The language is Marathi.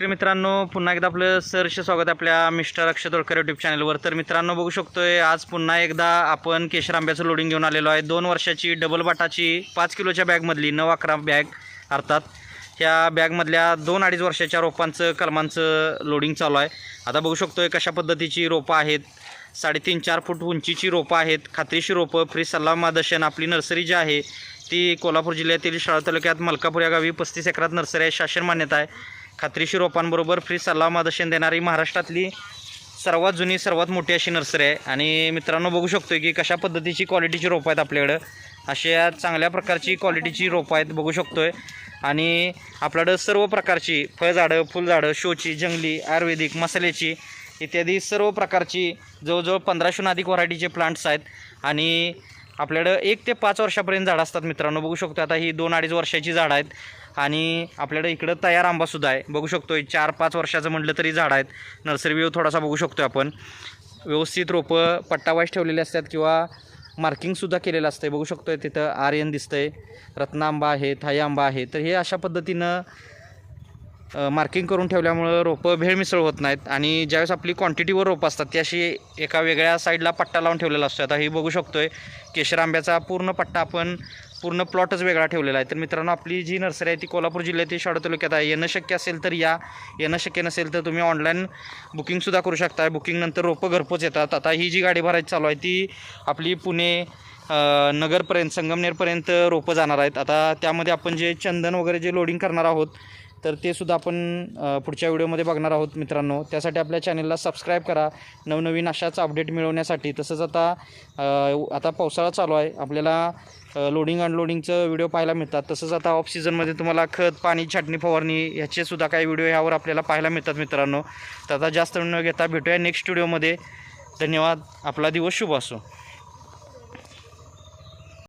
शेतकरी मित्रांनो पुन्हा एकदा आपलं सहर्ष स्वागत आहे आपल्या मिस्टर अक्षय तोडकर यूट्यूब चॅनलवर तर मित्रांनो बघू शकतोय आज पुन्हा एकदा आपण केशर आंब्याचं लोडिंग घेऊन आलेलो आहे. दोन वर्षाची डबल बाटाची पाच किलोच्या बॅगमधली नऊ अकरा बॅग अर्थात ह्या बॅगमधल्या दोन अडीच वर्षाच्या रोपांचं कलमांचं लोडिंग चालू आहे. आता बघू शकतोय कशा पद्धतीची रोपं आहेत. साडेतीन चार फूट उंचीची रोपं आहेत. खात्रीशी रोपं फ्री सल्ला मार्गदर्शन आपली नर्सरी जी आहे ती कोल्हापूर जिल्ह्यातील शाळा तालुक्यात मलकापूर या गावी पस्तीस एकरात नर्सरी आहे. शासन मान्यता आहे. खात्रीशी रोपांबरोबर फ्री सल्ला मार्गदर्शन देणारी महाराष्ट्रातली सर्वात जुनी सर्वात मोठी अशी नर्सरी आहे. आणि मित्रांनो बघू शकतो की कशा पद्धतीची क्वालिटीची रोपं आहेत आपल्याकडं. अशा चांगल्या प्रकारची क्वालिटीची रोपं आहेत बघू शकतोय. आणि आपल्याकडं सर्व प्रकारची फळझाडं फुलझाडं शोची जंगली आयुर्वेदिक मसाल्याची इत्यादी सर्व प्रकारची जवळजवळ पंधराशून अधिक व्हरायटीचे प्लांट्स आहेत. आणि आपल्याकडं एक ते पाच वर्षापर्यंत झाडं असतात मित्रांनो बघू शकतो आता ही दोन अडीच वर्षाची झाडं आहेत. आणि आपल्याकडे इकडं तयार आंबासुद्धा आहे. बघू शकतो आहे चार पाच वर्षाचं म्हटलं तरी झाडं आहेत. नर्सरी व्ह्यू थोडासा बघू शकतो आपण. व्यवस्थित रोपं पट्टावाईज ठेवलेले असतात किंवा मार्किंगसुद्धा केलेलं असतं आहे बघू शकतो आहे तिथं आर्यन दिसतं आहे आंबा आहे थाई आंबा आहे तर हे अशा पद्धतीनं मार्किंग करून ठेवल्यामुळं रोपं भेळ मिसळ होत नाहीत. आणि ज्यावेळेस आपली क्वांटिटीवर रोपं असतात ती अशी एका वेगळ्या साईडला पट्टा लावून ठेवलेला असतो आता हे बघू शकतोय केशर आंब्याचा पूर्ण पट्टा आपण पूर्ण प्लॉटच वेगळा ठेवलेला आहे. तर मित्रांनो आपली जी नर्सरी आहे ती कोल्हापूर जिल्ह्यातील शाडू तालुक्यात आहे. येणं शक्य असेल तर या. येणं शक्य नसेल तर तुम्ही ऑनलाईन बुकिंगसुद्धा करू शकता. बुकिंगनंतर रोपं घरपोच येतात. आता ही जी गाडी भरायची चालू आहे ती आपली पुणे नगरपर्यंत संगमनेरपर्यंत रोपं जाणार आहेत. आता त्यामध्ये आपण जे चंदन वगैरे जे लोडिंग करणार आहोत तर ते सुद्धा आपण पुढच्या व्हिडिओमध्ये बघणार आहोत मित्रांनो. त्यासाठी आपल्या चॅनलला सबस्क्राईब करा. नवनवीन अशाच अपडेट मिळवण्यासाठी. तसंच आता आता पावसाळा चालू आहे. आपल्याला लोडिंग अनलोडिंगचं व्हिडिओ पाहायला मिळतात. तसंच आता ऑफ सीझनमध्ये तुम्हाला खत पाणी छाटणी फवारणी ह्याचेसुद्धा काही व्हिडिओ ह्यावर आपल्याला पाहायला मिळतात मित्रांनो. तर आता जास्त न घेता भेटूया नेक्स्ट व्हिडिओमध्ये धन्यवाद. आपला दिवस शुभ असो.